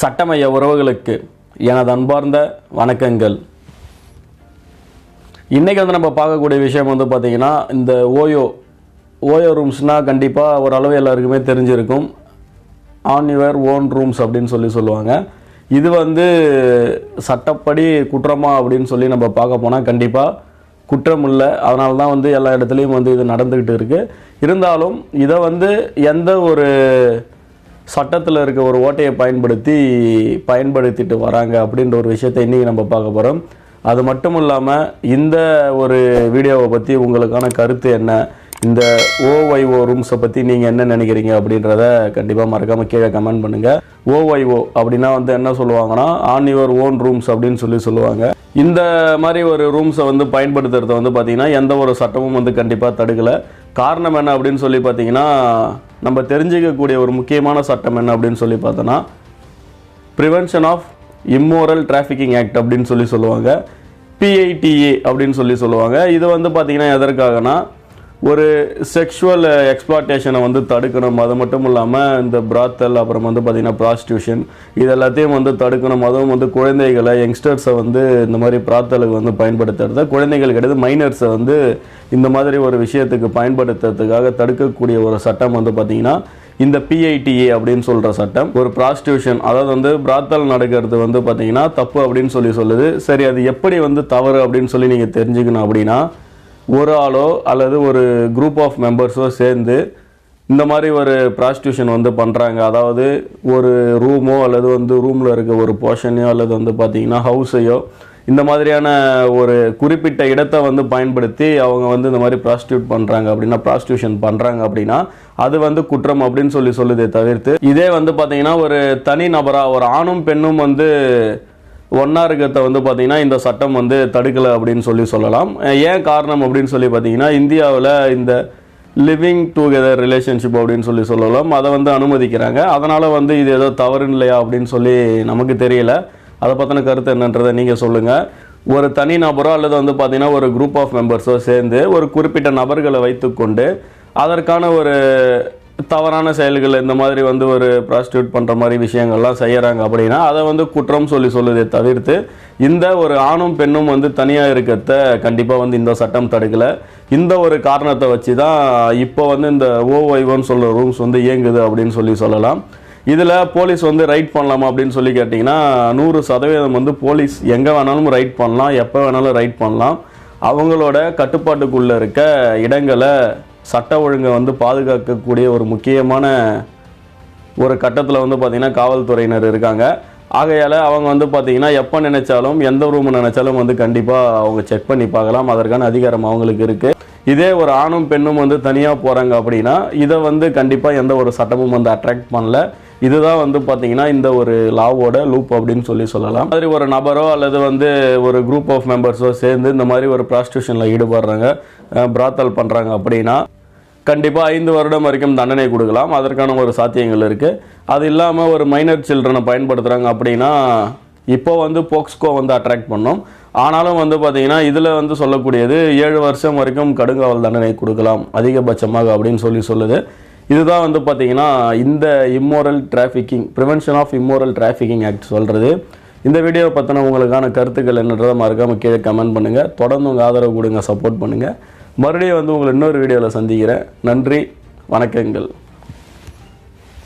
சட்டமைய உறவுகளுக்கு எனது அன்பார்ந்த வணக்கங்கள். இன்றைக்கி வந்து நம்ம பார்க்கக்கூடிய விஷயம் வந்து பார்த்திங்கன்னா இந்த ஓயோ ஓயோ ரூம்ஸ்னால் கண்டிப்பாக ஓரளவு எல்லாருக்குமே தெரிஞ்சிருக்கும். ஆன் யுவர் ஓன் ரூம்ஸ் அப்படின்னு சொல்லி சொல்லுவாங்க. இது வந்து சட்டப்படி குற்றமா அப்படின்னு சொல்லி நம்ம பார்க்க போனால் கண்டிப்பாக குற்றம் இல்லை அதனால தான் வந்து எல்லா இடத்துலையும் வந்து இது நடந்துக்கிட்டு இருக்குது இருந்தாலும் இதை வந்து எந்த ஒரு சட்டத்தில் இருக்க ஒரு ஓட்டையை பயன்படுத்தி பயன்படுத்திட்டு வராங்க அப்படின்ற ஒரு விஷயத்தை இன்றைக்கி நம்ம பார்க்க போகிறோம் அது மட்டும் இல்லாமல் இந்த ஒரு வீடியோவை பற்றி உங்களுக்கான கருத்து என்ன? இந்த ஓஒய்ஓ ரூம்ஸை பற்றி நீங்கள் என்ன நினைக்கிறீங்க அப்படின்றத கண்டிப்பாக மறக்காமல் கீழே கமெண்ட் பண்ணுங்கள் ஓஒய்ஓ அப்படின்னா வந்து என்ன சொல்லுவாங்கன்னா ஆன் யுவர் ஓன் ரூம்ஸ் அப்படின்னு சொல்லி சொல்லுவாங்க. இந்த மாதிரி ஒரு ரூம்ஸை வந்து பயன்படுத்துறத வந்து பார்த்திங்கன்னா எந்த ஒரு சட்டமும் வந்து கண்டிப்பாக தடுக்கலை. காரணம் என்ன அப்படின்னு சொல்லி பார்த்தீங்கன்னா நம்ம தெரிஞ்சுக்கக்கூடிய ஒரு முக்கியமான சட்டம் என்ன அப்படின்னு சொல்லி பார்த்தோன்னா prevention of immoral trafficking act அப்படின்னு சொல்லி சொல்லுவாங்க. பிஐடிஏ அப்படின்னு சொல்லி சொல்லுவாங்க. இது வந்து பார்த்திங்கன்னா எதற்காகனா ஒரு செக்ஷுவல் எக்ஸ்ப்ளாட்டேஷனை வந்து தடுக்கணும். அது மட்டும் இல்லாமல் இந்த பிராத்தல் அப்புறம் வந்து பார்த்திங்கன்னா ப்ராஸ்டியூஷன் இது எல்லாத்தையும் வந்து தடுக்கணும். அதுவும் வந்து குழந்தைகளை யங்ஸ்டர்ஸை வந்து இந்த மாதிரி பிராத்தலுக்கு வந்து பயன்படுத்துறத குழந்தைகள் கிடையாது மைனர்ஸை வந்து இந்த மாதிரி ஒரு விஷயத்துக்கு பயன்படுத்துறதுக்காக தடுக்கக்கூடிய ஒரு சட்டம் வந்து பார்த்திங்கன்னா இந்த பிஐடிஏ அப்படின்னு சொல்கிற சட்டம். ஒரு ப்ராஸ்டியூஷன் அதாவது வந்து பிராத்தல் நடக்கிறது வந்து பார்த்தீங்கன்னா தப்பு அப்படின்னு சொல்லி சொல்லுது. சரி அது எப்படி வந்து தவறு அப்படின்னு சொல்லி நீங்கள் தெரிஞ்சுக்கணும் அப்படின்னா ஒரு ஆளோ அல்லது ஒரு குரூப் ஆஃப் மெம்பர்ஸோ சேர்ந்து இந்த மாதிரி ஒரு ப்ராஸ்டியூஷன் வந்து பண்ணுறாங்க அதாவது ஒரு ரூமோ அல்லது வந்து ரூமில் இருக்க ஒரு போர்ஷனையோ அல்லது வந்து பார்த்திங்கன்னா ஹவுஸையோ இந்த மாதிரியான ஒரு குறிப்பிட்ட இடத்தை வந்து பயன்படுத்தி அவங்க வந்து இந்த மாதிரி ப்ராஸ்டியூட் பண்ணுறாங்க அப்படின்னா ப்ராஸ்டியூஷன் பண்ணுறாங்க அப்படின்னா அது வந்து குற்றம் அப்படின்னு சொல்லி சொல்லுதே தவிர்த்து இதே வந்து பார்த்தீங்கன்னா ஒரு தனி நபராக ஒரு ஆணும் பெண்ணும் வந்து ஒன்றா இருக்கிறத வந்து பார்த்திங்கன்னா இந்த சட்டம் வந்து தடுக்கலை அப்படின்னு சொல்லி சொல்லலாம். ஏன் காரணம் அப்படின்னு சொல்லி பார்த்தீங்கன்னா இந்தியாவில் இந்த லிவிங் டுகெதர் ரிலேஷன்ஷிப் அப்படின்னு சொல்லி சொல்லலாம். அதை வந்து அனுமதிக்கிறாங்க. அதனால் வந்து இது ஏதோ தவறு இல்லையா அப்படின்னு சொல்லி நமக்கு தெரியல. அதை பற்றின கருத்து என்னன்றதை நீங்கள் சொல்லுங்கள் ஒரு தனி நபரோ அல்லது வந்து பார்த்திங்கன்னா ஒரு குரூப் ஆஃப் மெம்பர்ஸோ சேர்ந்து ஒரு குறிப்பிட்ட நபர்களை வைத்துக்கொண்டு அதற்கான ஒரு தவறான செயல்கள் இந்த மாதிரி வந்து ஒரு ப்ராஸ்டியூட் பண்ணுற மாதிரி விஷயங்கள்லாம் செய்கிறாங்க அப்படின்னா அதை வந்து குற்றம் சொல்லி சொல்லுதே தவிர்த்து இந்த ஒரு ஆணும் பெண்ணும் வந்து தனியாக இருக்கிறத கண்டிப்பாக வந்து இந்த சட்டம் தடுக்கலை. இந்த ஒரு காரணத்தை வச்சு தான் இப்போ வந்து இந்த ஓஒய்வோன்னு சொல்கிற ரூம்ஸ் வந்து இயங்குது அப்படின்னு சொல்லி சொல்லலாம். இதில் போலீஸ் வந்து ரைட் பண்ணலாமா அப்படின்னு சொல்லி கேட்டிங்கன்னா நூறு சதவீதம் வந்து போலீஸ் எங்கே வேணாலும் ரைட் பண்ணலாம் எப்போ வேணாலும் ரைட் பண்ணலாம். அவங்களோட கட்டுப்பாட்டுக்குள்ளே இருக்க இடங்களை சட்ட ஒழுங்கை வந்து பாதுகாக்கக்கூடிய ஒரு முக்கியமான ஒரு கட்டத்தில் வந்து பார்த்திங்கன்னா காவல்துறையினர் இருக்காங்க. ஆகையால் அவங்க வந்து பார்த்திங்கன்னா எப்போ நினைச்சாலும் எந்த ரூம் நினைச்சாலும் வந்து கண்டிப்பாக அவங்க செக் பண்ணி பார்க்கலாம். அதற்கான அதிகாரம் அவங்களுக்கு இருக்குது இதே ஒரு ஆணும் பெண்ணும் வந்து தனியாக போகிறாங்க அப்படின்னா இதை வந்து கண்டிப்பாக எந்த ஒரு சட்டமும் வந்து அட்ராக்ட் பண்ணல. இதுதான் வந்து பார்த்திங்கன்னா இந்த ஒரு லாவோட லூப் அப்படின்னு சொல்லி சொல்லலாம். மாதிரி ஒரு நபரோ அல்லது வந்து ஒரு குரூப் ஆஃப் மெம்பர்ஸோ சேர்ந்து இந்த மாதிரி ஒரு ப்ராஸ்டியூஷனில் ஈடுபடுறாங்க பிராத்தல் பண்ணுறாங்க அப்படின்னா கண்டிப்பாக ஐந்து வருடம் வரைக்கும் தண்டனை கொடுக்கலாம். அதற்கான ஒரு சாத்தியங்கள் இருக்குது அது இல்லாமல் ஒரு மைனர் சில்ட்ரனை பயன்படுத்துகிறாங்க அப்படின்னா இப்போ வந்து போக்ஸ்கோ வந்து அட்ராக்ட் பண்ணோம். ஆனாலும் வந்து பார்த்தீங்கன்னா இதில் வந்து சொல்லக்கூடியது ஏழு வருஷம் வரைக்கும் கடுங்காவல் தண்டனை கொடுக்கலாம். அதிகபட்சமாக அப்படின்னு சொல்லி சொல்லுது. இதுதான் வந்து பார்த்தீங்கன்னா இந்த immoral trafficking prevention of immoral trafficking act சொல்கிறது இந்த வீடியோ பற்றின உங்களுக்கான கருத்துக்கள் என்னன்றதை மறக்காமல் கீழே கமெண்ட் பண்ணுங்கள் தொடர்ந்து உங்கள் ஆதரவு கொடுங்க சப்போர்ட் பண்ணுங்கள் மறுபடியும் வந்து உங்களை இன்னொரு வீடியோவில் சந்திக்கிறேன். நன்றி வணக்கங்கள்.